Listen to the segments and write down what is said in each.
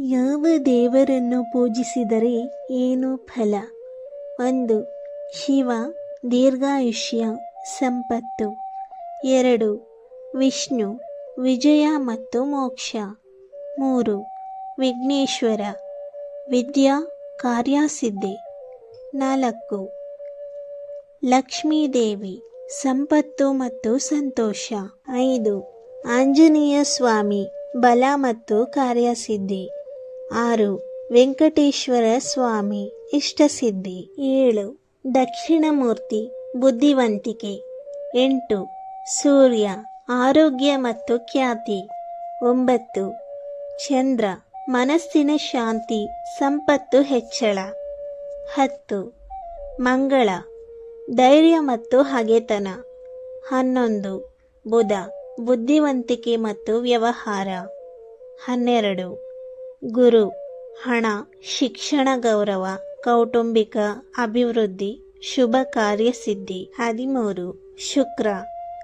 ಯಾವ ದೇವರನ್ನು ಪೂಜಿಸಿದರೆ ಏನು ಫಲ? ಒಂದು, ಶಿವ, ದೀರ್ಘಾಯುಷ್ಯ, ಸಂಪತ್ತು. ಎರಡು, ವಿಷ್ಣು, ವಿಜಯ ಮತ್ತು ಮೋಕ್ಷ. ಮೂರು, ವಿಘ್ನೇಶ್ವರ, ವಿದ್ಯಾ, ಕಾರ್ಯಸಿದ್ಧಿ. ನಾಲ್ಕು, ಲಕ್ಷ್ಮೀದೇವಿ, ಸಂಪತ್ತು ಮತ್ತು ಸಂತೋಷ. ಐದು, ಆಂಜನೇಯ ಸ್ವಾಮಿ, ಬಲ ಮತ್ತು ಕಾರ್ಯಸಿದ್ಧಿ. ಆರು. ವೆಂಕಟೇಶ್ವರ ಸ್ವಾಮಿ, ಇಷ್ಟಸಿದ್ಧಿ. ಏಳು. ದಕ್ಷಿಣಮೂರ್ತಿ ಬುದ್ಧಿವಂತಿಕೆ. ಎಂಟು. ಸೂರ್ಯ, ಆರೋಗ್ಯ ಮತ್ತು ಖ್ಯಾತಿ. ಒಂಬತ್ತು. ಚಂದ್ರ, ಮನಸ್ಸಿನ ಶಾಂತಿ, ಸಂಪತ್ತು ಹೆಚ್ಚಳ. ಹತ್ತು. ಮಂಗಳ, ಧೈರ್ಯ ಮತ್ತು ಹಗೆತನ. ಹನ್ನೊಂದು. ಬುಧ, ಬುದ್ಧಿವಂತಿಕೆ ಮತ್ತು ವ್ಯವಹಾರ. ಹನ್ನೆರಡು. ಗುರು, ಹಣ, ಶಿಕ್ಷಣ, ಗೌರವ, ಕೌಟುಂಬಿಕ ಅಭಿವೃದ್ಧಿ, ಶುಭ ಕಾರ್ಯಸಿದ್ಧಿ ಹದಿಮೂರು. ಶುಕ್ರ,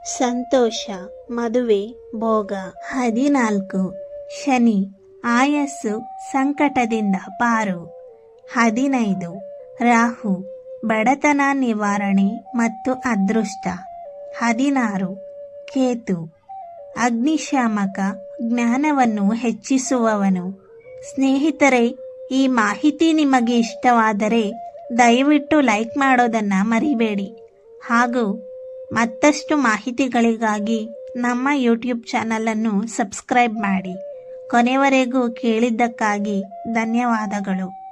ಸಂತೋಷ, ಮದುವೆ, ಭೋಗ. ಹದಿನಾಲ್ಕು. ಶನಿ, ಆಯಸ್ಸು ಸಂಕಟದಿಂದ ಪಾರು. ಹದಿನೈದು. ರಾಹು, ಬಡತನ ನಿವಾರಣೆ ಮತ್ತು ಅದೃಷ್ಟ. ಹದಿನಾರು. ಕೇತು, ಅಗ್ನಿಶಾಮಕ ಜ್ಞಾನವನ್ನು ಹೆಚ್ಚಿಸುವವನು. ಸ್ನೇಹಿತರೆ, ಈ ಮಾಹಿತಿ ನಿಮಗೆ ಇಷ್ಟವಾದರೆ ದಯವಿಟ್ಟು ಲೈಕ್ ಮಾಡೋದನ್ನು ಮರಿಬೇಡಿ. ಹಾಗೂ ಮತ್ತಷ್ಟು ಮಾಹಿತಿಗಳಿಗಾಗಿ ನಮ್ಮ ಯೂಟ್ಯೂಬ್ ಚಾನಲನ್ನು ಸಬ್ಸ್ಕ್ರೈಬ್ ಮಾಡಿ. ಕೊನೆವರೆಗೂ ಕೇಳಿದ್ದಕ್ಕಾಗಿ ಧನ್ಯವಾದಗಳು.